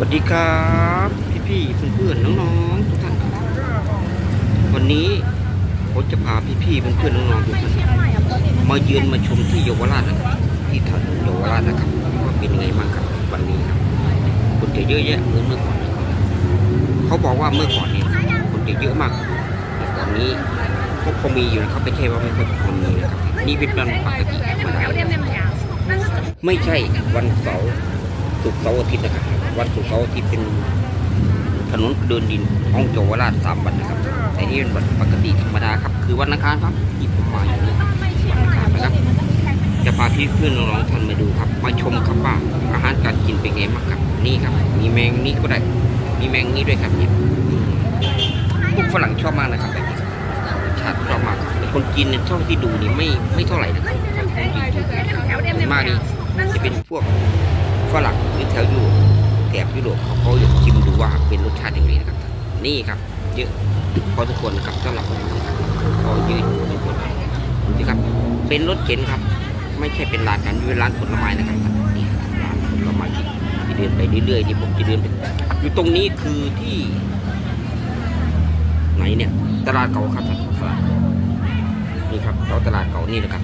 วัสดีครับพี่พี่ๆเพื่อนๆน้องๆทุกท่านครับวันนี้ผมจะพาพี่พี่ๆเพื่อนๆน้องๆทุกท่านมาเยือนมาชมที่เยาวราชนะครับที่ถนนเยาวราชนะครับว่าเป็นไงบ้างครับวันนี้ครับคนจะเยอะแยะเหมือนเมื่อก่อนเขาบอกว่าเมื่อก่อนเนี่ยคนจะเยอะมากแต่ตอนนี้ก็คงมีอยู่นะครับไม่ใช่ว่าไม่ค่อยคนมีนะครับนี่เป็นวันปกติธรรมดาไม่ใช่วันเสาร์ ศุกร์เสาร์อาทิตย์นะครับ วันศุกร์เสาร์อาทิตย์เป็นถนนเดินดินของเยาวราชสามวันนะครับ แต่นี่เป็นวันปกติธรรมดาครับ คือวันอังคารครับที่ผมมาอยู่นี่วันอังคารนะครับ จะพาพี่เพื่อนน้องๆท่านมาดูครับ มาชมครับว่าอาหารการกินเป็นไงบ้างครับ นี่ครับ มีแมงนี่ก็ได้ มีแมงนี่ด้วยครับเนี่ยพวกฝรั่งชอบมากนะครับแบบนี้ชาติชอบมากครับแต่คนจีนเนี่ยเท่าที่ดูนี่ไม่ไม่เท่าไหร่นะครับคนจีนส่วนมากนี่จะเป็นพวก ฝรั่งหรือแถวยุโรปแถบยุโรปเขาเขาอยากชิมดูว่าเป็นรสชาติอย่างไรนะครับ นี่ครับเยอะพอทุกคนนะครับสำหรับผมนะครับก็เยอะอยู่ทุกคนนี่ครับ เป็นรถเข็นครับ ไม่ใช่เป็นร้านกันเป็นร้านผลไม้นะครับนี่ร้านผลไม้ที่ที่เดินไปเรื่อยๆนี่ผมจะเดินไปอยู่ตรงนี้คือที่ ไหนเนี่ย ตลาดเก่าครับท่านตลาดนี่ครับเราตลาดเก่านี่นะครับ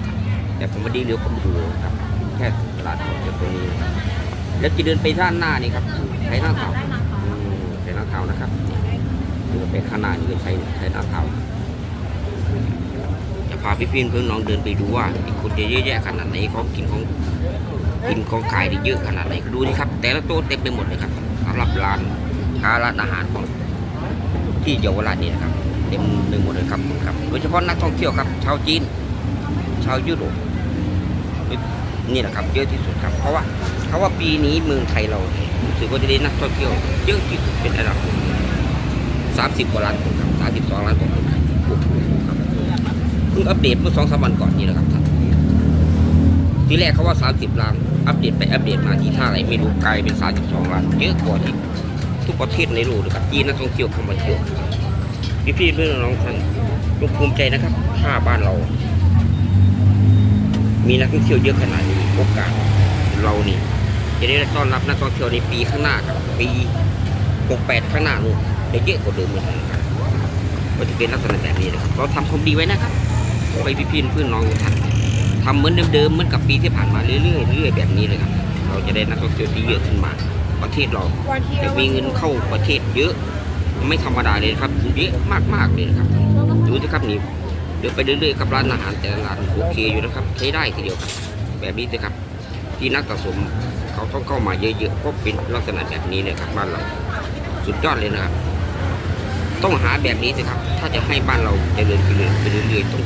แต่ผมไม่ได้เลี้ยวเข้ามาดูครับแค่ตลาดเก่าอยู่ตรงนี้นะครับ แล้วจะเดินไปด้านหน้านี่ครับใช้หน้าเท้าใช้หน้าเท้านะครับเดินไปข้างหน้านี่ใช้ใช้หน้าเท้าจะพาพี่พี่เพื่อนน้องเดินไปดูว่าคนจะเยอะแยะขนาดไหนเขากินของกินของขายได้เยอะขนาดไหนดูนี่ครับ แต่ละโต๊ะเต็มไปหมดเลยครับสำหรับร้านค้าร้านอาหารของที่เยาวราชนี่นะครับเต็มไปหมดเลยครับครับโดยเฉพาะนักท่องเที่ยวครับ ชาวจีน ชาวยุโรป นี่แหละครับเยอะที่สุดครับ เพราะว่าเขาว่าปีนี้เมืองไทยเรารู้สึกว่าจะได้นักท่องเที่ยวเยอะที่สุดเป็นอันดับสามสิบกว่าล้านคนครับสามสิบสองล้านกว่าคนครับโอ้โหครับเพิ่งอัปเดตเมื่อสองสามวันก่อนนี่แหละครับท่านทีแรกเขาว่าสามสิบล้านอัปเดตไปอัปเดตมาที่ท่าไหนไม่รู้กลายเป็นสามสิบสองล้านเยอะกว่าที่ทุกประเทศในโลกเลยครับจีนนักท่องเที่ยวเข้ามาเที่ยวพี่พี่ๆเพื่อนน้องท่านจงภูมิใจนะครับถ้าบ้านเรา มีนักท่องเที่ยวเยอะขนาดนี้ โอกาสเรานี่จะได้ต้อนรับนักท่องเที่ยวในปีข้างหน้าครับปี 68 ข้างหน้านู่นจะเยอะกว่าเดิมเลยนะครับก็จะเป็นลักษณะแบบนี้นะครับเราทำความดีไว้นะครับไปพี่พี่เพื่อนน้องทุกท่านทำเหมือนเดิมๆเหมือนกับปีที่ผ่านมาเรื่อยๆเรื่อยๆแบบนี้เลยครับ เราจะได้นักท่องเที่ยวที่เยอะขึ้นมา ประเทศเราจะมีเงินเข้าประเทศเยอะ ไม่ธรรมดาเลยครับเยอะมากๆเลยนะครับดูสิครับนี่เดี๋ยวไปเรื่อยๆครับร้านอาหารแต่ละร้านโอเคอยู่นะครับ ใช้ได้ทีเดียวครับ แบบนี้สิครับ ที่นักสะสมเขาต้องเข้ามาเยอะๆเพราะเป็นลักษณะแบบนี้เลยครับบ้านเราสุดยอดเลยนะครับ ต้องหาแบบนี้สิครับ ถ้าจะให้บ้านเราเจริญไปเรื่อยไปเรื่อยๆต้อง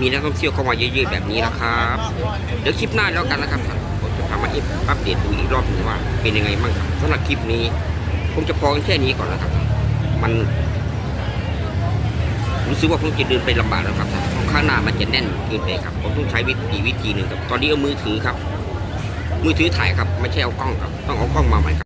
มีนักท่องเที่ยวเข้ามาเยอะๆแบบนี้นะครับเดี๋ยวคลิปหน้าแล้วกันนะครับผมจะพามาอัปเดตดูอีกรอบหนึ่งว่า เป็นยังไงบ้างครับสำหรับคลิปนี้ผมจะพอแค่นี้ก่อนนะครับ มันรู้สึกว่าผมจะเดินไปลำบากแล้วครับ ข้างหน้ามันจะแน่นเกินไปครับ ผมต้องใช้วิธีวิธีหนึ่งครับ ตอนนี้เอามือถือครับ มือถือถ่ายครับ ไม่ใช่เอากล้องครับ ต้องเอากล้องมาใหม่ครับ